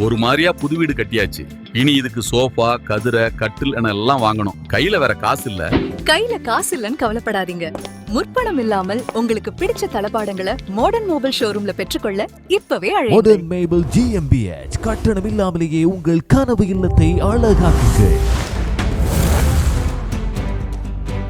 ஒரு மாதிரியா புது வீடு கட்டியாச்சு. இனி இதுக்கு சோஃபா கதிரை கட்டில் என எல்லாம் வாங்கணும். கையில வேற காசு இல்ல. கையில காசு இல்லைன்னு கவலைப்படாதீங்க. முற்பணம் இல்லாமல் உங்களுக்கு பிடிச்ச தளபாடங்களை மாடர்ன் மொபைல் ஷோரூம்ல பெற்றுக்கொள்ள இப்பவே மாடர்ன் மேபிள் ஜிஎம்பிஎச் கட்டணம் இல்லாமலேயே உங்கள் கனவு இல்லத்தை அழகாக்குங்கள்.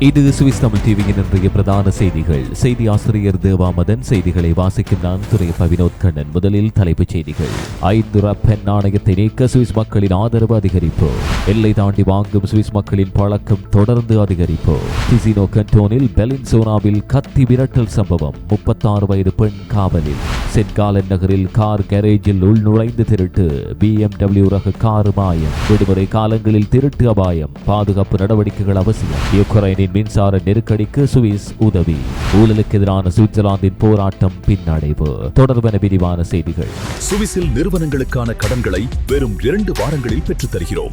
இது சுவிஸ் தமிழ் டிவியின் இன்றைய பிரதான செய்திகள். செய்தி ஆசிரியர் தேவாமதன் செய்திகளை வாசிக்கும் நான் துறை பவினோத் கண்ணன். முதலில் தலைப்புச் செய்திகள். ஐந்து ரப்பன் நாணயத்தை நீக்க சுவிஸ் மக்களின் ஆதரவு அதிகரிப்பு. எல்லை தாண்டி வாங்கும் சுவிஸ் மக்களின் பழக்கம் தொடர்ந்து அதிகரிப்பு. டிசினோ கண்டோனில் பெலின்சோனாவில் கத்தி விரட்டல் சம்பவம். முப்பத்தாறு வயது பெண் காவலில். சென்காலன் நகரில் கார் கேரேஜில் உள் நுழைந்து திருட்டு பிஎம்டபிள்யூ ரக கார் மாயம். விடுமுறை காலங்களில் திருட்டு அபாயம். பாதுகாப்பு நடவடிக்கைகள் அவசியம். யுக்ரைனின் மின்சார நெருக்கடிக்கு சுவிஸ் உதவி. ஊழலுக்கு எதிரான சுவிட்சர்லாந்தின் போராட்டம் பின்னடைவு. தொடர்பென விரிவான செய்திகள். சுவிஸில் நிறுவனங்களுக்கான கடன்களை வெறும் இரண்டு வாரங்களில் பெற்றுத் தருகிறோம்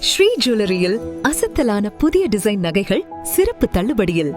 ஸ்ரீ ஜுவல்லரியில் அசத்தலான புதிய டிசைன் நகைகள் சிறப்பு தள்ளுபடியில்.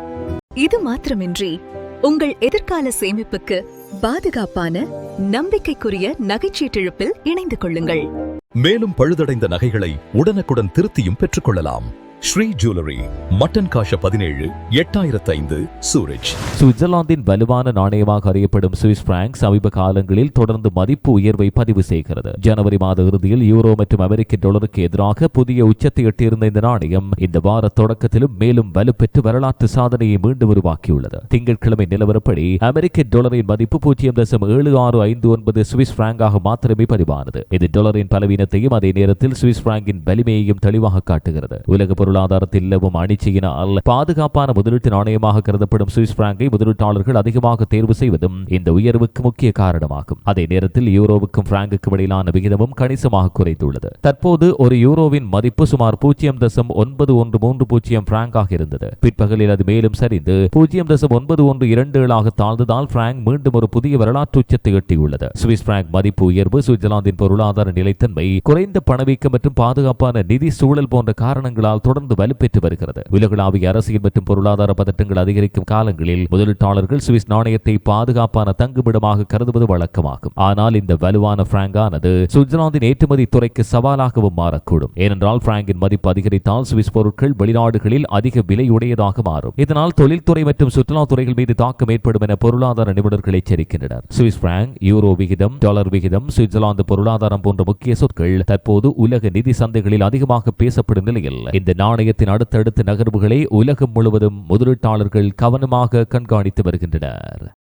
இது மாத்திரமின்றி உங்கள் எதிர்கால சேமிப்புக்கு பாதுகாப்பான நம்பிக்கைக்குரிய நகைச்சீட்டிழப்பில் இணைந்து கொள்ளுங்கள். மேலும் பழுதடைந்த நகைகளை உடனுக்குடன் திருத்தியும் பெற்றுக்கொள்ளலாம். ஸ்ரீ ஜுவல்லரி மட்டன் காஷ பதினேழு எட்டாயிரத்து ஐந்து சூரஜ். சுவிட்சர்லாந்தின் வலுவான நாணயமாக அறியப்படும் சுவிஸ் பிராங்க் சமீப காலங்களில் தொடர்ந்து மதிப்பு உயர்வை பதிவு செய்கிறது. ஜனவரி மாத இறுதியில் யூரோ மற்றும் அமெரிக்க டாலருக்கு எதிராக புதிய உச்சத்தை எட்டியிருந்த இந்த நாணயம் இந்த வார தொடக்கத்திலும் மேலும் வலுப்பெற்று வரலாற்று சாதனையை மீண்டும் உருவாக்கியுள்ளது. திங்கட்கிழமை நிலவரப்படி அமெரிக்க டாலரின் மதிப்பு பூஜ்ஜியம் தசம் ஏழு ஆறு ஐந்து ஒன்பது சுவிஸ் பிராங்காக மாத்திரமே பதிவானது. இது டாலரின் பலவீனத்தையும் அதே நேரத்தில் சுவிஸ் பிராங்கின் வலிமையையும் தெளிவாக காட்டுகிறது. உலக பொருளாதாரத்தில் நிலவும் அணிச்சியினால் பாதுகாப்பான முதலீட்டு நாணயமாக கருதப்படும் சுவிஸ் பிராங்கை முதலீட்டாளர்கள் அதிகமாக தேர்வு செய்வதும் இந்த உயர்வுக்கு முக்கிய காரணமாகும். அதே நேரத்தில் யூரோவுக்கும் பிராங்குக்கும் இடையிலான விகிதமும் கணிசமாக குறைந்துள்ளது. தற்போது ஒரு யூரோவின் மதிப்பு சுமார் பூஜ்ஜியம் தசம் ஒன்பது ஒன்று மூன்று பூஜ்ஜியம் பிராங்காக இருந்தது. பிற்பகலில் அது மேலும் சரிந்து பூஜ்ஜியம் தசம் ஒன்பது ஒன்று இரண்டு ஏழாக தாழ்ந்ததால் பிராங்க் மீண்டும் ஒரு புதிய வரலாற்று உச்சத்தை எட்டியுள்ளது. சுவிஸ் பிராங்க் மதிப்பு உயர்வு சுவிட்சர்லாந்தின் பொருளாதார நிலைத்தன்மை குறைந்த பணவீக்கம் மற்றும் பாதுகாப்பான நிதி சூழல் போன்ற காரணங்களால் தொடர்ந்து வலுப்பெற்று வருகிறது. உலகளாவிய அரசியல் மற்றும் பொருளாதார பதட்டங்கள் அதிகரிக்கும் காலங்களில் முதலீட்டாளர்கள் சுவிஸ் நாணயத்தை பாதுகாப்பான தங்குமிடமாக கருதுவது வழக்கமாகும். ஆனால் இந்த வலுவான பிராங்கானது சுவிட்சர்லாந்தின் ஏற்றுமதி துறைக்கு சவாலாகவும் மாறக்கூடும். ஏனென்றால் பிராங்கின் மதிப்பு அதிகரித்தால் சுவிஸ் பொருட்கள் வெளிநாடுகளில் அதிக விலையுடையதாக மாறும். இதனால் தொழில்துறை மற்றும் சுற்றுலா துறைகள் மீது தாக்கம் ஏற்படும் என பொருளாதார நிபுணர்கள் எச்சரிக்கின்றனர். சுவிஸ் பிராங்க் யூரோ விகிதம் டாலர் விகிதம் சுவிட்சர்லாந்து பொருளாதாரம் போன்ற முக்கிய சொற்கள் தற்போது உலக நிதி சந்தைகளில் அதிகமாக பேசப்படும் நிலையில் இந்த நாணயத்தின் அடுத்தடுத்த நகர்வுகளை உலகம் முழுவதும் முதலீட்டாளர்கள் கவனமாக கண்காணித்து வருகின்றனர்.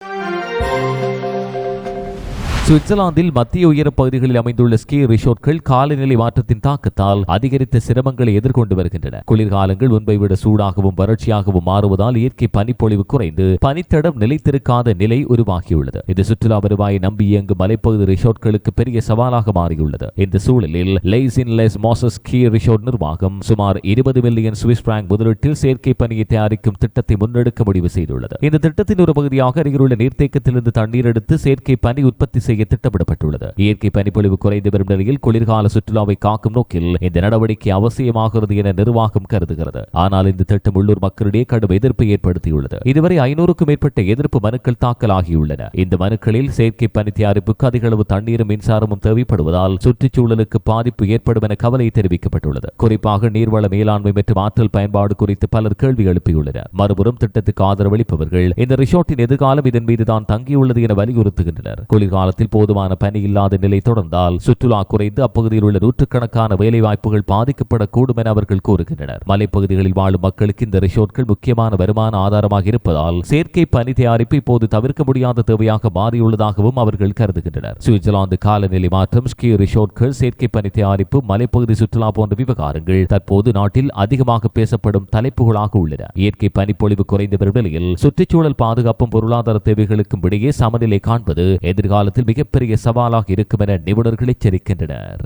சுவிட்சர்லாந்தில் மத்திய உயர பகுதிகளில் அமைந்துள்ள ஸ்கீ ரிசோர்ட்கள் காலநிலை மாற்றத்தின் தாக்கத்தால் அதிகரித்த சிரமங்களை எதிர்கொண்டு வருகின்றன. குளிர்காலங்கள் முன்பை விட சூடாகவும் வறட்சியாகவும் மாறுவதால் இயற்கை பனிப்பொழிவு குறைந்து பனித்தடம் நிலைத்திருக்காத நிலை உருவாகியுள்ளது. இது சுற்றுலா வருவாயை நம்பி இயங்கும் மலைப்பகுதி ரிசோர்ட்களுக்கு பெரிய சவாலாக மாறியுள்ளது. இந்த சூழலில் Leysin Les Masses ski resort நிர்வாகம் சுமார் இருபது மில்லியன் சுவிஸ் பிராங்க் முதலீட்டில் செயற்கை பணியை தயாரிக்கும் திட்டத்தை முன்னெடுக்க முடிவு செய்துள்ளது. இந்த திட்டத்தின் ஒரு பகுதியாக அருகிலுள்ள நீர்த்தேக்கத்திலிருந்து தண்ணீர் எடுத்து செயற்கை பனி உற்பத்தி செய்ய திட்டமிடப்பட்டுள்ளது. இயற்கை பனிப்பொழிவு குறைந்து வரும் நிலையில் குளிர்கால சுற்றுலாவை காக்கும் நோக்கில் இந்த நடவடிக்கை அவசியமாகிறது என நிர்வாகம் கருதுகிறது. ஆனால் இந்த திட்டம் உள்ளூர் மக்களிடையே கடும் எதிர்ப்பை ஏற்படுத்தியுள்ளது. இதுவரை ஐநூறுக்கும் மேற்பட்ட எதிர்ப்பு மனுக்கள் தாக்கல் ஆகியுள்ளன இந்த மனுக்களில் செயற்கை பனி தயாரிப்புக்கு அதிக அளவு தண்ணீரும் மின்சாரமும் தேவைப்படுவதால் சுற்றுச்சூழலுக்கு பாதிப்பு ஏற்படும் என கவலை தெரிவிக்கப்பட்டுள்ளது. குறிப்பாக நீர்வள மேலாண்மை மற்றும் ஆற்றல் பயன்பாடு குறித்து பலர் கேள்வி எழுப்பியுள்ளனர். மறுபுறம் திட்டத்துக்கு ஆதரவளிப்பவர்கள் இந்த ரிசோர்ட்டின் எதிர்காலம் இதன் மீதுதான் தங்கியுள்ளது என வலியுறுத்துகின்றனர். குளிர்காலத்தில் போதுமான பனி இல்லாத நிலை தொடர்ந்தால் சுற்றுலா குறைந்து அப்பகுதியில் உள்ள நூற்றுக்கணக்கான வேலைவாய்ப்புகள் பாதிக்கப்படக்கூடும் என அவர்கள் கூறுகின்றனர். மலைப்பகுதிகளில் வாழும் மக்களுக்கு இந்த ரிசோர்ட்கள் முக்கியமான வருமான ஆதாரமாக இருப்பதால் செயற்கை பனி தயாரிப்பு இப்போது தவிர்க்க முடியாத தேவையாக மாறியுள்ளதாகவும் அவர்கள் கருதுகின்றனர். சுவிட்சர்லாந்து காலநிலை மாற்றம் ஸ்கீ ரிசோர்ட்கள் செயற்கை பனி தயாரிப்பு மலைப்பகுதி சுற்றுலா போன்ற விவகாரங்கள் தற்போது நாட்டில் அதிகமாக பேசப்படும் தலைப்புகளாக உள்ளன. இயற்கை பனிப்பொழிவு குறைந்து வரும் நிலையில் சுற்றுச்சூழல் பாதுகாப்பும் பொருளாதார தேவைகளுக்கும் இடையே சமநிலை காண்பது எதிர்காலத்தில் மிகப்பெரிய சவாலாக இருக்கும் என நிபுணர்கள் எச்சரிக்கின்றனர்.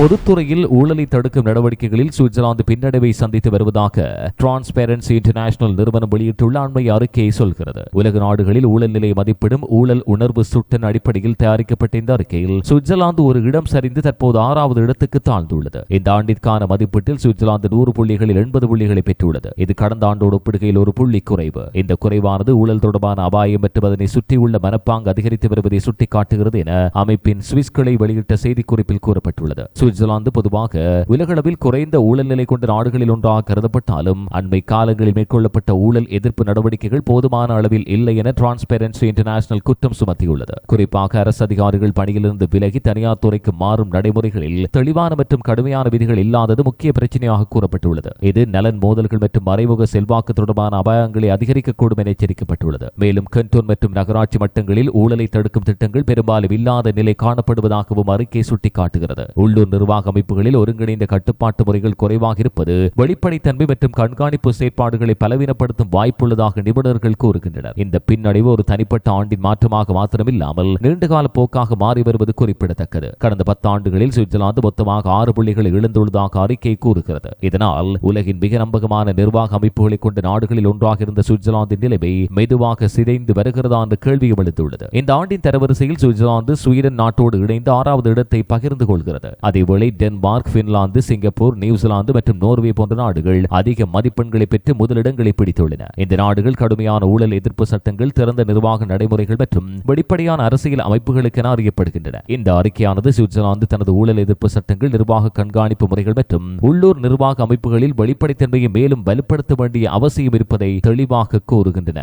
பொதுத்துறையில் ஊழலை தடுக்கும் நடவடிக்கைகளில் சுவிட்சர்லாந்து பின்னடைவை சந்தித்து வருவதாக டிரான்ஸ்பேரன்சி இன்டர்நேஷனல் நிறுவனம் வெளியிட்டுள்ள அண்மை அறிக்கையை சொல்கிறது. உலக நாடுகளில் ஊழல் நிலை மதிப்பிடும் ஊழல் உணர்வு சுட்டின் அடிப்படையில் தயாரிக்கப்பட்ட இந்த அறிக்கையில் சுவிட்சர்லாந்து ஒரு இடம் சரிந்து தற்போது ஆறாவது இடத்துக்கு தாழ்ந்துள்ளது. இந்த ஆண்டிற்கான மதிப்பீட்டில் சுவிட்சர்லாந்து நூறு புள்ளிகளில் எண்பது புள்ளிகளை பெற்றுள்ளது. இது கடந்த ஆண்டோடு ஒப்பிடுகையில் ஒரு புள்ளி குறைவு. இந்த குறைவானது ஊழல் தொடர்பான அபாயம் மற்றும் அதனை சுற்றியுள்ள மனப்பாங்கு அதிகரித்து வருவதை சுட்டிக்காட்டுகிறது என அமைப்பின் சுவிஸ் கிளை வெளியிட்ட செய்திக்குறிப்பில் கூறப்பட்டுள்ளது. சுவிட்சர்லாந்து பொதுவாக உலகளவில் குறைந்த ஊழல் நிலை கொண்ட நாடுகளில் ஒன்றாக கருதப்பட்டாலும் அண்மை காலங்களில் மேற்கொள்ளப்பட்ட ஊழல் எதிர்ப்பு நடவடிக்கைகள் போதுமான அளவில் இல்லை என டிரான்ஸ்பெரன்சி இன்டர்நேஷனல் குற்றம் சுமத்தியுள்ளது. குறிப்பாக அரசு அதிகாரிகள் பணியிலிருந்து விலகி தனியார் துறைக்கு மாறும் நடைமுறைகளில் தெளிவான மற்றும் கடுமையான விதிகள் இல்லாதது முக்கிய பிரச்சனையாக கூறப்பட்டுள்ளது. இது நலன் மோதல்கள் மற்றும் மறைமுக செல்வாக்கு தொடர்பான அபாயங்களை அதிகரிக்கக்கூடும் என எச்சரிக்கப்பட்டுள்ளது. மேலும் கண்டோன் மற்றும் நகராட்சி மட்டங்களில் ஊழலை தடுக்கும் திட்டங்கள் பெரும்பாலும் இல்லாத நிலை காணப்படுவதாகவும் அறிக்கை சுட்டிக்காட்டுகிறது. உள்ளூர் நிர்வாக அமைப்புகளில் ஒருங்கிணைந்த கட்டுப்பாட்டு முறைகள் குறைவாக இருப்பது வெளிப்படைத்தன்மை மற்றும் கண்காணிப்பு செயற்பாடுகளை பலவீனப்படுத்தும் வாய்ப்புள்ளதாக நிபுணர்கள் கூறுகின்றனர். இந்த பின்னடைவு ஒரு தனிப்பட்ட ஆண்டின் மாற்றமாக மாத்திரமில்லாமல் நீண்டகால போக்காக மாறி வருவது குறிப்பிடத்தக்கது. கடந்த பத்தாண்டுகளில் சுவிட்சர்லாந்து மொத்தமாக ஆறு புள்ளிகளை இழந்துள்ளதாக அறிக்கை கூறுகிறது. இதனால் உலகின் மிக நம்பகமான நிர்வாக அமைப்புகளை கொண்ட நாடுகளில் ஒன்றாக இருந்த சுவிட்சர்லாந்தின் நிலைமை மெதுவாக சிதைந்து வருகிறதா என்ற கேள்வியும் எழுந்துள்ளது. இந்த ஆண்டின் தரவரிசையில் சுவிட்சர்லாந்து ஸ்வீடன் நாட்டோடு இணைந்து ஆறாவது இடத்தை பகிர்ந்து கொள்கிறது. முடிவுகளை Denmark Finland Singapore New Zealand மற்றும் நோர்வே போன்ற நாடுகள் அதிக மதிப்பெண்களை பெற்று முதலிடங்களை பிடித்துள்ளன. இந்த நாடுகள் கடுமையான ஊழல் எதிர்ப்பு சட்டங்கள் திறந்த நிர்வாக நடைமுறைகள் மற்றும் வெளிப்படையான அரசியல் அமைப்புகளுக்கென அறியப்படுகின்றன. இந்த அறிக்கையானது சுவிட்சர்லாந்து தனது ஊழல் எதிர்ப்பு சட்டங்கள் நிர்வாக கண்காணிப்பு முறைகள் மற்றும் உள்ளூர் நிர்வாக அமைப்புகளில் வெளிப்படைத்தன்மையை மேலும் வலுப்படுத்த வேண்டிய அவசியம் இருப்பதை தெளிவாக கூறுகின்றன.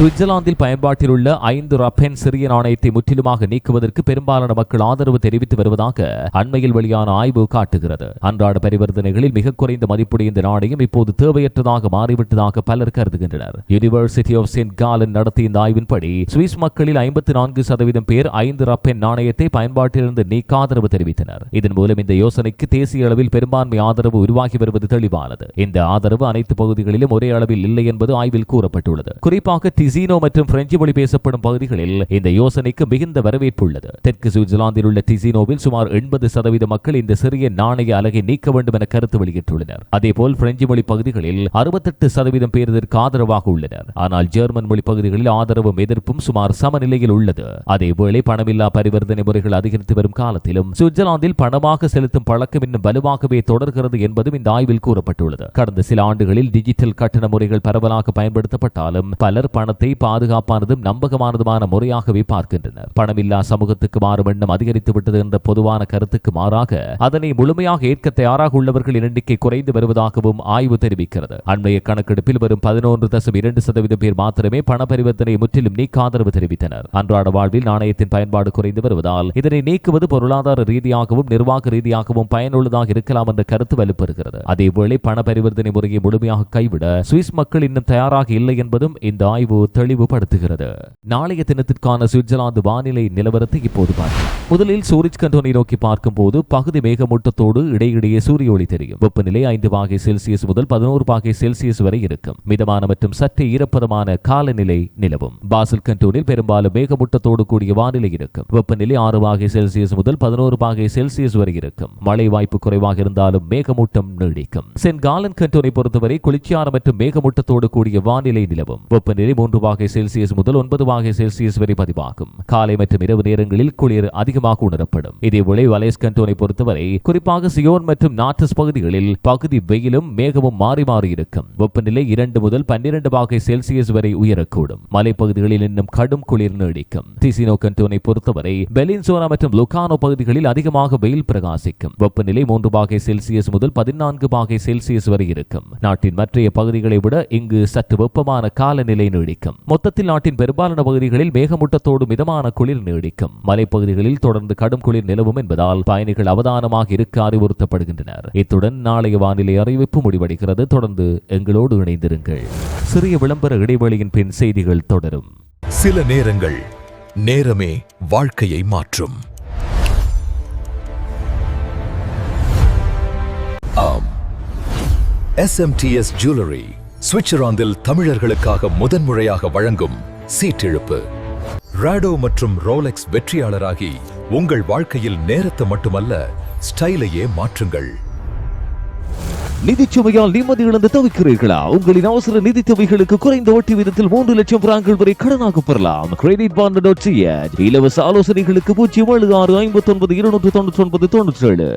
சுவிட்சர்லாந்தில் பயன்பாட்டில் உள்ள ஐந்து ரப்பென் சிறிய நாணயத்தை முற்றிலுமாக நீக்குவதற்கு பெரும்பாலான மக்கள் ஆதரவு தெரிவித்து வருவதாக அண்மையில் வெளியான ஆய்வு காட்டுகிறது. அன்றாட பரிவர்த்தனைகளில் மிக குறைந்த மதிப்புடைய இந்த நாணயம் இப்போது தேவையற்றதாக மாறிவிட்டதாக பலர் கருதுகின்றனர். யூனிவர்சிட்டி ஆஃப் சென்ட் காலன் நடத்திய இந்த ஆய்வின்படி சுவிஸ் மக்களில் ஐம்பத்தி நான்கு சதவீதம் பேர் ஐந்து ரப்பென் நாணயத்தை பயன்பாட்டிலிருந்து நீக்க ஆதரவு தெரிவித்தனர். இதன் மூலம் இந்த யோசனைக்கு தேசிய அளவில் பெரும்பான்மை ஆதரவு உருவாகி வருவது தெளிவானது. இந்த ஆதரவு அனைத்து பகுதிகளிலும் ஒரே அளவில் இல்லை என்பது ஆய்வில் கூறப்பட்டுள்ளது. குறிப்பாக டிசினோ மற்றும் பிரெஞ்சு மொழி பேசப்படும் பகுதிகளில் இந்த யோசனைக்கு மிகுந்த வரவேற்பு உள்ளது. தெற்கு சுவிட்சர்லாந்தில் உள்ள டிசினோவில் சுமார் எண்பது சதவீத மக்கள் இந்த சிறிய நாணய அலகை நீக்க வேண்டும் என கருத்து வெளியிட்டுள்ளனர். அதேபோல் பிரெஞ்சு மொழி பகுதிகளில் அறுபத்தெட்டு சதவீதம் பேர் இதற்கு ஆதரவாக உள்ளனர். ஆனால் ஜெர்மன் மொழி பகுதிகளில் ஆதரவும் எதிர்ப்பும் சுமார் சமநிலையில் உள்ளது. அதேவேளை பணமில்லா பரிவர்த்தனை முறைகள் அதிகரித்து வரும் காலத்திலும் சுவிட்சர்லாந்தில் பணமாக செலுத்தும் பழக்கம் இன்னும் வலுவாகவே தொடர்கிறது என்பதும் இந்த ஆய்வில் கூறப்பட்டுள்ளது. கடந்த சில ஆண்டுகளில் டிஜிட்டல் கட்டண முறைகள் பரவலாக பயன்படுத்தப்பட்டாலும் பலர் பணத்தை பாதுகாப்பானதும் நம்பகமானதுமான முறையாகவே பார்க்கின்றனர். பணமில்லா சமூகத்துக்கு மாறும் எண்ணம் அதிகரித்து விட்டது என்ற பொதுவான கருத்துக்கு மாறாக அதனை முழுமையாக ஏற்க தயாராக உள்ளவர்களின் எண்ணிக்கை குறைந்து வருவதாகவும் ஆய்வு தெரிவிக்கிறது. அண்மைய கணக்கெடுப்பில் வரும் பதினொன்று தசம் இரண்டு சதவீதம் பேர் மாத்திரமே பண பரிவர்த்தனை முற்றிலும் நீக்க ஆதரவு தெரிவித்தனர். அன்றாட வாழ்வில் நாணயத்தின் பயன்பாடு குறைந்து வருவதால் இதனை நீக்குவது பொருளாதார ரீதியாகவும் நிர்வாக ரீதியாகவும் பயனுள்ளதாக இருக்கலாம் என்ற கருத்து வலுப்பெறுகிறது. அதேவேளை பண பரிவர்த்தனை முறையை முழுமையாக கைவிட சுவிஸ் மக்கள் இன்னும் தயாராக இல்லை என்பதும் இந்த ஆய்வு தெளிவுபடுத்துகிறது. நாளைய தினத்திற்கான சுவிட்சர்லாந்து வானிலை நிலவரத்தை இப்போது பார்க்கலாம் முதலில் சூரிஜ் கண்டோனை நோக்கி பார்க்கும்போது பகுதி மேகமூட்டத்தோடு இடையிடையே சூரிய ஒளி தெரியும். வெப்பநிலை ஐந்து பாகை செல்சியஸ் முதல் பதினோரு பாகை செல்சியஸ் வரை இருக்கும். மிதமான மற்றும் சற்றே ஈரப்பதமான காலநிலை நிலவும். பாசில் கண்டோனில் பெரும்பாலும் மேகமூட்டத்தோடு கூடிய வானிலை இருக்கும். வெப்பநிலை ஆறு பாகை செல்சியஸ் முதல் பதினோரு பாகை செல்சியஸ் வரை இருக்கும். மழை வாய்ப்பு குறைவாக இருந்தாலும் மேகமூட்டம் நீடிக்கும். சென்ட் காலன் கண்டோனை பொறுத்தவரை குளிர்ச்சியான மற்றும் மேகமூட்டத்தோடு கூடிய வானிலை நிலவும். வெப்பநிலை மூன்று பாகை செல்சியஸ் முதல் ஒன்பது பாகை செல்சியஸ் வரை பதிவாகும். காலை மற்றும் இரவு நேரங்களில் குளிர் அதிகமாக உணரப்படும். இதேவேளை வலேஸ் கண்டோனை பொறுத்தவரை குறிப்பாக சியோன் மற்றும் நாட்டஸ் பகுதிகளில் பகுதி வெயிலும் மேகமும் மாறி மாறி இருக்கும். வெப்பநிலை இரண்டு முதல் பன்னிரண்டு பாகை செல்சியஸ் வரை உயரக்கூடும். மலைப்பகுதிகளில் இன்னும் கடும் குளிர் நீடிக்கும். டிசினோ கண்டோனை பொறுத்தவரை பெலின்சோனா மற்றும் லுகானோ பகுதிகளில் அதிகமாக வெயில் பிரகாசிக்கும். வெப்பநிலை மூன்று பாகை செல்சியஸ் முதல் பதினான்கு பாகை செல்சியஸ் வரை இருக்கும். நாட்டின் மற்றைய பகுதிகளை விட இங்கு சற்று வெப்பமான காலநிலை நீடிக்கும். மொத்தத்தில் நாட்டின் பெரும்பாலான பகுதிகளில் மேகமூட்டத்தோடு மிதமான குளிர் நீடிக்கும். மலைப்பகுதிகளில் தொடர்ந்து கடும் குளிர் நிலவும் என்பதால் பயணிகள் அவதானமாக இருக்க அறிவுறுத்தப்படுகின்றனர். இத்துடன் நாளைய வானிலை அறிவிப்பு முடிவடைகிறது. தொடர்ந்து எங்களோடு இணைந்திருங்கள். சிறிய விளம்பர இடைவெளியின் பின் செய்திகள் தொடரும். சில நேரங்கள் நேரமே வாழ்க்கையை மாற்றும். ஆம். எஸ்எம்டிஎஸ் ஜுவல்லரி சுவிட்சர்லாந்தில் தமிழர்களுக்காக முதன்முறையாக வழங்கும் சீட்டிழுப்பு. ராடோ மற்றும் ரோலெக்ஸ் வெற்றியாளராகி உங்கள் வாழ்க்கையில் நேரத்தை மட்டுமல்ல ஸ்டைலையே மாற்றுங்கள். நிதிச்சுமையால் நிம்மதி இழந்து தவிக்கிறீர்களா? உங்களின் அவசர நிதி தேவைகளுக்கு குறைந்த வட்டி விதத்தில் மூன்று லட்சம் பிராங்கள் வரை கடனாக பெறலாம். கிரெடிட் பாண்ட் டாட் இலவச ஆலோசனைகளுக்கு பூஜ்ஜியம் ஏழு ஆறு ஐம்பத்தி ஒன்பது இருநூற்று தொண்ணூற்றி ஒன்பது தொண்ணூற்றி ஏழு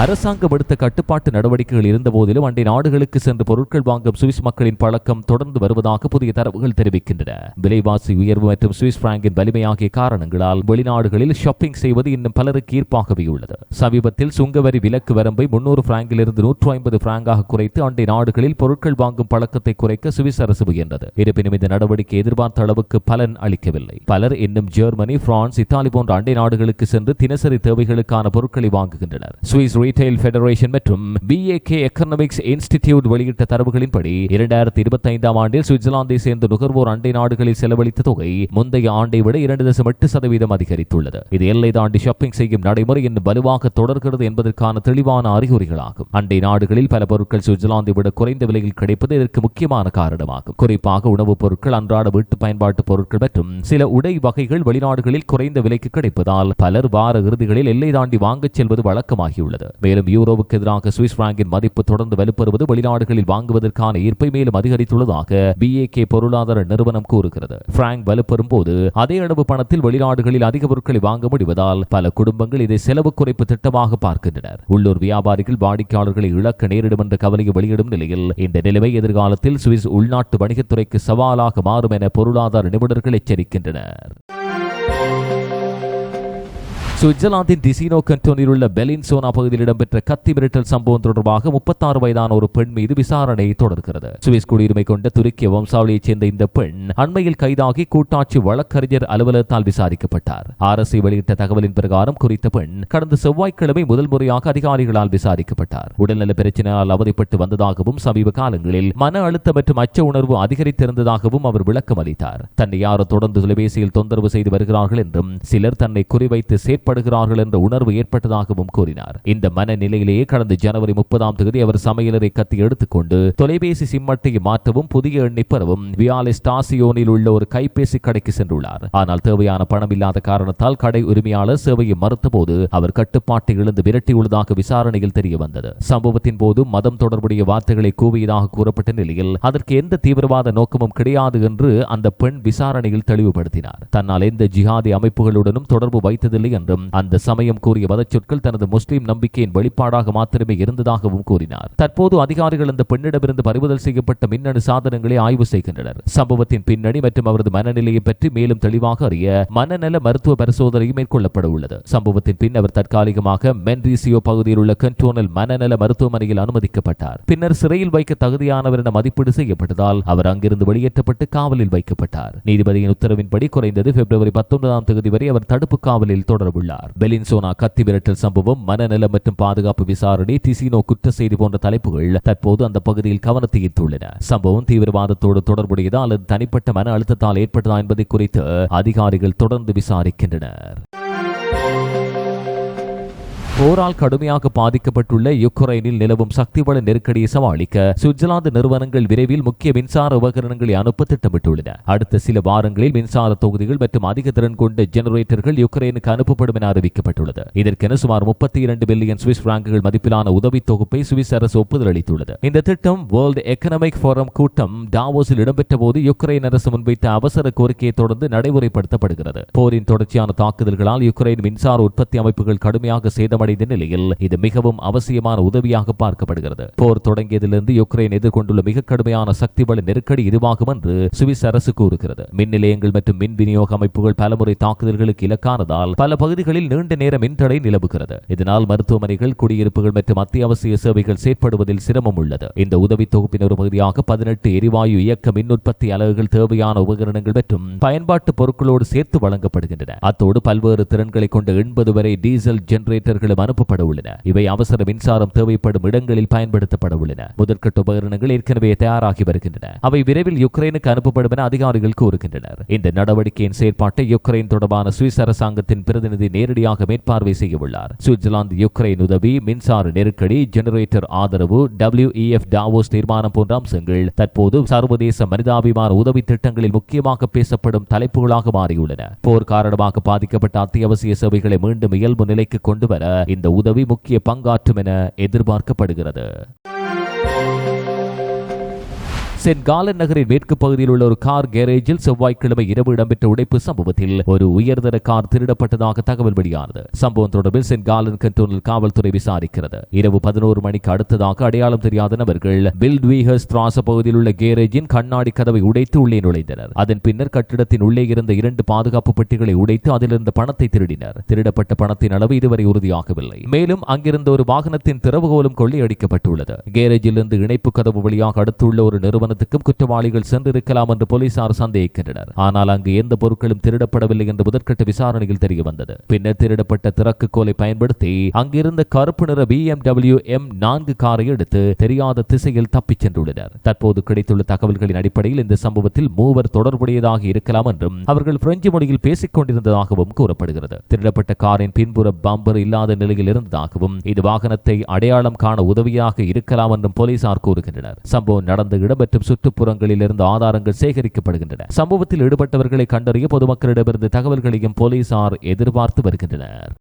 அரசாங்கம் எடுத்த கட்டுப்பாட்டு நடவடிக்கைகள் இருந்தபோதிலும் அண்டை நாடுகளுக்கு சென்று பொருட்கள் வாங்கும் சுவிஸ் மக்களின் பழக்கம் தொடர்ந்து வருவதாக புதிய தரவுகள் தெரிவிக்கின்றன. விலைவாசி உயர்வு மற்றும் சுவிஸ் பிராங்கின் வலிமை ஆகிய காரணங்களால் வெளிநாடுகளில் ஷாப்பிங் செய்வது இன்னும் பலருக்கு ஈர்ப்பாகவே உள்ளது. சமீபத்தில் சுங்கவரி விலக்கு வரம்பை முன்னூறு பிராங்கிலிருந்து நூற்று ஐம்பது பிராங்காக குறைத்து அண்டை நாடுகளில் பொருட்கள் வாங்கும் பழக்கத்தை குறைக்க சுவிஸ் அரசு முயன்றது. இருப்பினும் இந்த நடவடிக்கை எதிர்பார்த்த அளவுக்கு பலன் அளிக்கவில்லை. பலர் இன்னும் ஜெர்மனி பிரான்ஸ் இத்தாலி போன்ற அண்டை நாடுகளுக்கு சென்று தினசரி தேவைகளுக்கான பொருட்களை வாங்குகின்றனர். சுவிஸ் ரீட்டைல் ஃபெடரேஷன் மற்றும் B A K Economics Institute வெளியிட்ட தரவுகளின்படி இரண்டாயிரத்தி இருபத்தி ஐந்தாம் ஆண்டில் சுவிட்சர்லாந்தை சேர்ந்த நுகர்வோர் அண்டை நாடுகளில் செலவழித்த தொகை முந்தைய ஆண்டை விட இரண்டு தசம் எட்டு சதவீதம் அதிகரித்துள்ளது. இது எல்லை தாண்டி ஷாப்பிங் செய்யும் நடைமுறை இன்னும் வலுவாக தொடர்கிறது என்பதற்கான தெளிவான அறிகுறிகளாகும். அண்டை நாடுகளில் பல பொருட்கள் சுவிட்சர்லாந்தை விட குறைந்த விலையில் கிடைப்பது இதற்கு முக்கியமான காரணமாகும். குறிப்பாக உணவுப் பொருட்கள் அன்றாட வீட்டு பயன்பாட்டு பொருட்கள் மற்றும் சில உடை வகைகள் வெளிநாடுகளில் குறைந்த விலைக்கு கிடைப்பதால் பலர் வார இறுதிகளில் எல்லை தாண்டி வாங்கச் செல்வது வழக்கமாகியுள்ளது. மேலும் யூரோவுக்கு எதிராக சுவிஸ் பிராங்கின் மதிப்பு தொடர்ந்து வலுப்பெறுவது வெளிநாடுகளில் வாங்குவதற்கான ஈர்ப்பை மேலும் அதிகரித்துள்ளதாக பிஏகே பொருளாதார நிறுவனம் கூறுகிறது. பிராங்க் வலுப்பெறும் போது அதே அளவு பணத்தில் வெளிநாடுகளில் அதிக பொருட்களை வாங்க முடிவதால் பல குடும்பங்கள் இதை செலவு குறைப்பு திட்டமாக பார்க்கின்றனர். உள்ளூர் வியாபாரிகள் வாடிக்கையாளர்களை இழக்க நேரிடும் என்ற கவலையை வெளியிடும் நிலையில் இந்த நிலைமை எதிர்காலத்தில் சுவிஸ் உள்நாட்டு வணிகத்துறைக்கு சவாலாக மாறும் என பொருளாதார நிபுணர்கள் எச்சரிக்கின்றனர். சுவிட்சர்லாந்தின் டிசினோ கண்டோனில் உள்ள பெலின்சோனா பகுதியில் இடம்பெற்ற கத்தி மிரட்டல் சம்பவம் தொடர்பாக முப்பத்தாறு வயதான ஒரு பெண் மீது விசாரணை தொடர்கிறது. சுவிஸ் குடியுரிமை கொண்ட துருக்கிய வம்சாவளியைச் சேர்ந்த இந்த பெண் அண்மையில் கைதாகி கூட்டாட்சி வழக்கறிஞர் அலுவலகத்தால் விசாரிக்கப்பட்டார். அரசு வெளியிட்ட தகவலின் பிரகாரம் குறித்த பெண் கடந்த செவ்வாய்க்கிழமை முதல் முறையாக அதிகாரிகளால் விசாரிக்கப்பட்டார். உடல்நல பிரச்சினையால் அவதிப்பட்டு வந்ததாகவும் சமீப காலங்களில் மன அழுத்தம் மற்றும் அச்ச உணர்வு அதிகரித்திருந்ததாகவும் அவர் விளக்கம் அளித்தார். தன்னை யாரோ தொடர்ந்து தொலைபேசியில் தொந்தரவு செய்து வருகிறார்கள் என்றும் சிலர் தன்னை குறிவைத்து செயற்படுகிறார்கள் என்ற உணர்வு ஏற்பட்டதாகவும் கூறினார். இந்த மனநிலையிலேயே கடந்த ஜனவரி முப்பதாம் தேதி அவர் சமையலறை கத்தி எடுத்துக்கொண்டு தொலைபேசி சிம் மாற்றவும் புதிய எண்ணை பெறவும் வியாலே ஸ்டாசியோனில் உள்ள ஒரு கைபேசி கடைக்கு சென்றுள்ளார். ஆனால் தேவையான பணம் இல்லாத காரணத்தால் கடை உரிமையாளர் சேவையை மறுத்தபோது அவர் கட்டுப்பாட்டை இழந்து விரட்டியுள்ளதாக விசாரணையில் தெரிய வந்தது சம்பவத்தின் போது மதம் தொடர்புடைய வார்த்தைகளை கூவியதாக கூறப்பட்ட நிலையில் அதற்கு எந்த தீவிரவாத நோக்கமும் கிடையாது என்று அந்த பெண் விசாரணையில் தெளிவுபடுத்தினார். தன்னால் எந்த ஜிஹாதி அமைப்புகளுடனும் தொடர்பு வைத்ததில்லை என்றும் அந்த சமயம் கூறிய வதச்சொற்கள் தனது முஸ்லிம் நம்பிக்கையின் வெளிப்பாடாக மாத்திரமே இருந்ததாகவும் கூறினார். தற்போது அதிகாரிகள் அந்த பெண்ணிடமிருந்து பறிமுதல் செய்யப்பட்ட மின்னணு சாதனங்களை ஆய்வு செய்கின்றனர். சம்பவத்தின் பின்னணி மற்றும் அவரது மனநிலையை பற்றி மேலும் தெளிவாக அறிய மனநல மருத்துவ பரிசோதனையும் மேற்கொள்ளப்பட உள்ளது. சம்பவத்தின் பின் அவர் தற்காலிகமாக மென்ரிசியோ பகுதியில் உள்ள கண்டோனல் மனநல மருத்துவமனையில் அனுமதிக்கப்பட்டார். பின்னர் சிறையில் வைக்க தகுதியானவர் என மதிப்பீடு செய்யப்பட்டதால் அவர் அங்கிருந்து வெளியேற்றப்பட்டு காவலில் வைக்கப்பட்டார். நீதிபதியின் உத்தரவின்படி குறைந்தது பிப்ரவரி பத்தொன்பதாம் தேதி வரை அவர் தடுப்பு காவலில் தொடரவுள்ளார். பெலின்சோனா கத்தி மிரட்டல் சம்பவம் மனநலம் மற்றும் பாதுகாப்பு விசாரணை டிசினோ குற்ற செய்தி போன்ற தலைப்புகள் தற்போது அந்த பகுதியில் கவனத்தை ஈர்த்துள்ளன சம்பவம் தீவிரவாதத்தோடு தொடர்புடையதா அல்லது தனிப்பட்ட மன அழுத்தத்தால் ஏற்பட்டதா என்பதை குறித்து அதிகாரிகள் தொடர்ந்து விசாரிக்கின்றனர். போரால் கடுமையாக பாதிக்கப்பட்டுள்ள யுக்ரைனில் நிலவும் சக்தி வள நெருக்கடியை சமாளிக்க சுவிட்சர்லாந்து நிறுவனங்கள் விரைவில் முக்கிய மின்சார உபகரணங்களை அனுப்ப திட்டமிட்டுள்ளன. அடுத்த சில வாரங்களில் மின்சார தொகுதிகள் மற்றும் அதிக திறன் கொண்ட ஜெனரேட்டர்கள் யுக்ரைனுக்கு அனுப்பப்படும் என அறிவிக்கப்பட்டுள்ளது. இதற்கென சுமார் முப்பத்தி இரண்டு பில்லியன் சுவிஸ் பிராங்குகள் மதிப்பிலான உதவி தொகுப்பை சுவிஸ் அரசு ஒப்புதல் அளித்துள்ளது இந்த திட்டம் வேர்ல்டு எக்கனாமிக் ஃபோரம் கூட்டம் டாவோஸில் இடம்பெற்ற போது யுக்ரைன் அரசு முன்வைத்த அவசர கோரிக்கையை தொடர்ந்து நடைமுறைப்படுத்தப்படுகிறது. போரின் தொடர்ச்சியான தாக்குதல்களால் யுக்ரைன் மின்சார உற்பத்தி அமைப்புகள் கடுமையாக சேதமடைந்த நிலையில் இது மிகவும் அவசியமான உதவியாக பார்க்கப்படுகிறது. போர் தொடங்கியதிலிருந்து யுக்ரைன் எதிர்கொண்டுள்ள மிக கடுமையான சக்தி வள நெருக்கடி இதுவாகும் என்று சுவிஸ் அரசு கூறுகிறது. மின் நிலையங்கள் மற்றும் மின் விநியோக அமைப்புகள் பலமுறை தாக்குதல்களுக்கு இலக்கானதால் பல பகுதிகளில் நீண்ட நேர மின்தடை நிலவுகிறது. இதனால் மருத்துவமனைகள் குடியிருப்புகள் மற்றும் அத்தியாவசிய சேவைகள் செயற்படுவதில் சிரமம் உள்ளது. இந்த உதவி தொகுப்பின் ஒரு பகுதியாக பதினெட்டு எரிவாயு இயக்க மின் உற்பத்தி அலகுகள் தேவையான உபகரணங்கள் மற்றும் பயன்பாட்டு பொருட்களோடு சேர்த்து வழங்கப்படுகின்றன. அத்தோடு பல்வேறு திறன்களை கொண்ட எண்பது வரை டீசல் ஜெனரேட்டர்களும் மூலம் அனுப்பப்பட உள்ளன. இவை அவசர மின்சாரம் தேவைப்படும் இடங்களில் பயன்படுத்தப்பட உள்ளன. முதற்கட்ட உபகரணங்கள் ஏற்கனவே தயாராகி வருகின்றன. அவை விரைவில் யுக்ரைனுக்கு அனுப்பப்படும் என அதிகாரிகள் கூறுகின்றனர். இந்த நடவடிக்கையின் செயற்பாட்டை யுக்ரைன் தொடர்பான சுவிஸ் அரசாங்கத்தின் பிரதிநிதி நேரடியாக மேற்பார்வை செய்ய உள்ளார். சுவிட்சர்லாந்து யுக்ரைன் உதவி மின்சார நெருக்கடி ஜெனரேட்டர் ஆதரவு டபிள்யூஇஎஃப் டாவோஸ் தீர்மானம் போன்ற அம்சங்கள் தற்போது சர்வதேச மனிதாபிமான உதவி திட்டங்களில் முக்கியமாக பேசப்படும் தலைப்புகளாக மாறியுள்ளன. போர் காரணமாக பாதிக்கப்பட்ட அத்தியாவசிய சேவைகளை மீண்டும் இயல்பு நிலைக்கு கொண்டுவர இந்த உதவி முக்கிய பங்காற்றும் என எதிர்பார்க்கப்படுகிறது. சென்ட் காலன் நகரின் மேற்கு பகுதியில் உள்ள ஒரு கார் கேரேஜில் செவ்வாய்க்கிழமை இரவு இடம்பெற்ற உடைப்பு சம்பவத்தில் ஒரு உயர்தர கார் திருடப்பட்டதாக தகவல் வெளியானது. சம்பவம் தொடர்பில் சென்ட் காலன் கண்டோனல் காவல்துறை விசாரிக்கிறது. இரவு பதினோரு மணிக்கு அடுத்ததாக அடையாளம் தெரியாத நபர்கள் பில்ட்வீஹர்ஸ் திராச பகுதியில் உள்ள கேரேஜின் கண்ணாடி கதவை உடைத்து உள்ளே நுழைந்தனர். அதன் பின்னர் கட்டிடத்தின் உள்ளே இருந்த இரண்டு பாதுகாப்பு பெட்டிகளை உடைத்து அதிலிருந்த பணத்தை திருடினர். திருடப்பட்ட பணத்தின் அளவு இதுவரை உறுதியாகவில்லை. மேலும் அங்கிருந்த ஒரு வாகனத்தின் திறவுகோலும் கொள்ளையடிக்கப்பட்டுள்ளது. கேரேஜிலிருந்து இணைப்பு கதவு வழியாக அடுத்துள்ள ஒரு நிறுவனத்துக்கும் குற்றவாளிகள் சென்றிருக்கலாம் என்று போலீசார் சந்தேகிக்கின்றனர். ஆனால் அங்கு எந்த பொருட்களும் திருடப்படவில்லை என்று முதற்கட்ட விசாரணையில் தெரிய வந்தது பின்னர் திருடப்பட்ட திறக்குகோலை பயன்படுத்தி அங்கிருந்த கருப்பு நிற பி எம் நான்கு காரை எடுத்து தெரியாத திசையில் தப்பிச் சென்றுள்ளனர். தற்போது கிடைத்துள்ள தகவல்களின் அடிப்படையில் இந்த சம்பவத்தில் மூவர் தொடர்புடையதாக இருக்கலாம் என்றும் அவர்கள் பிரெஞ்சு மொழியில் பேசிக் கொண்டிருந்ததாகவும் கூறப்படுகிறது. திருடப்பட்ட காரின் பின்புற பம்பர் இல்லாத நிலையில் இருந்ததாகவும் இது வாகனத்தை அடையாளம் காண உதவியாக இருக்கலாம் என்றும் போலீசார் கூறுகின்றனர். சம்பவம் நடந்த இடம்பெற்ற மற்றும் சுற்றுப்புறங்களில் இருந்து ஆதாரங்கள் சேகரிக்கப்படுகின்றன. சம்பவத்தில் ஈடுபட்டவர்களை கண்டறிய பொதுமக்களிடமிருந்து தகவல்களையும் போலீசார் எதிர்பார்த்து வருகின்றனர்.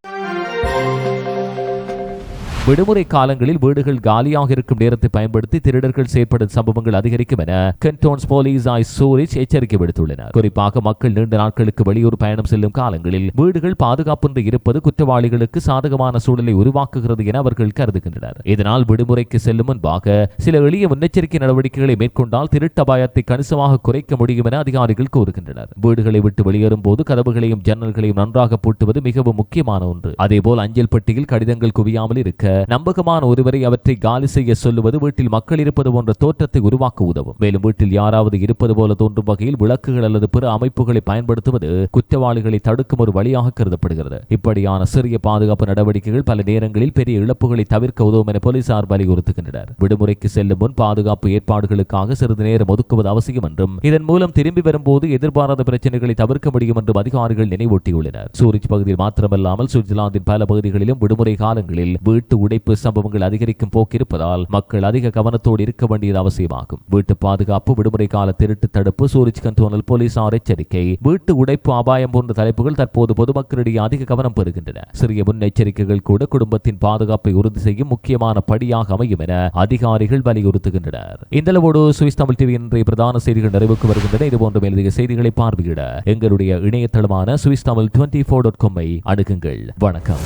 விடுமுறை காலங்களில் வீடுகள் காலியாக இருக்கும் நேரத்தை பயன்படுத்தி திருடர்கள் செயற்படும் சம்பவங்கள் அதிகரிக்கும் என கென்டோன்ஸ் போலீஸ் ஆய் சூரிச் எச்சரிக்கை விடுத்துள்ளனர். குறிப்பாக மக்கள் நீண்ட நாட்களுக்கு வெளியூர் பயணம் செல்லும் காலங்களில் வீடுகள் பாதுகாப்பின்றி இருப்பது குற்றவாளிகளுக்கு சாதகமான சூழலை உருவாக்குகிறது என அவர்கள் கருதுகின்றனர். இதனால் விடுமுறைக்கு செல்லும் முன்பாக சில எளிய முன்னெச்சரிக்கை நடவடிக்கைகளை மேற்கொண்டால் திருட்டு அபாயத்தை கணிசமாக குறைக்க முடியும் என அதிகாரிகள் கூறுகின்றனர். வீடுகளை விட்டு வெளியேறும் போது கதவுகளையும் ஜன்னல்களையும் நன்றாக பூட்டுவது மிகவும் முக்கியமான ஒன்று. அதேபோல் அஞ்சல் பெட்டியில் கடிதங்கள் குவியாமல் இருக்க நம்பகமான ஒருவரை அவற்றை காலி செய்ய சொல்லுவது வீட்டில் மக்கள் இருப்பது போன்ற தோற்றத்தை உருவாக்க உதவும். மேலும் வீட்டில் யாராவது இருப்பது போல தோன்றும் வகையில் விளக்குகள் அல்லது பிற அமைப்புகளை பயன்படுத்துவது குற்றவாளிகளை தடுக்கும் ஒரு வழியாக கருதப்படுகிறது. இப்படியான சிறிய பாதுகாப்பு நடவடிக்கைகள் பல நேரங்களில் பெரிய இழப்புகளை தவிர்க்க உதவும் என போலீசார் வலியுறுத்துகின்றனர். விடுமுறைக்கு செல்லும் முன் பாதுகாப்பு ஏற்பாடுகளுக்காக சிறிது நேரம் ஒதுக்குவது அவசியம் என்றும் இதன் மூலம் திரும்பி வரும்போது எதிர்பாராத பிரச்சனைகளை தவிர்க்க முடியும் என்றும் அதிகாரிகள் நினைவூட்டியுள்ளனர். சூரிச் பகுதியில் மாத்திரமல்லாமல் சுவிட்சர்லாந்தின் பல பகுதிகளிலும் விடுமுறை காலங்களில் வீட்டு உடைப்பு சம்பவங்கள் அதிகரிக்கும் போக்கிருப்பதால் மக்கள் அதிக கவனத்தோடு இருக்க வேண்டியது அவசியமாகும். வீட்டு பாதுகாப்பு விடுமுறை கால திருட்டு தடுப்பு சூரிச் கண்டோனல் போலீசார் எச்சரிக்கை. வீட்டு உடைப்பு அபாயம் போன்ற தலைப்புகள் தற்போது பொதுமக்களிடையே அதிக கவனம் பெறுகின்றன. சிறிய முன்னெச்சரிக்கைகள் கூட குடும்பத்தின் பாதுகாப்பை உறுதி செய்யும் முக்கியமான படியாக அமையும் என அதிகாரிகள் வலியுறுத்துகின்றனர். இந்த அளவோடு சுவிஸ் தமிழ் டிவி இன்றைய பிரதான செய்திகள் நிறைவுக்கு வருகின்றன. இதுபோன்ற மேலதிக செய்திகளை பார்வையிட எங்களுடைய இணையதளமான Swiss Tamil twenty four dot காமை அணுகுங்கள். வணக்கம்.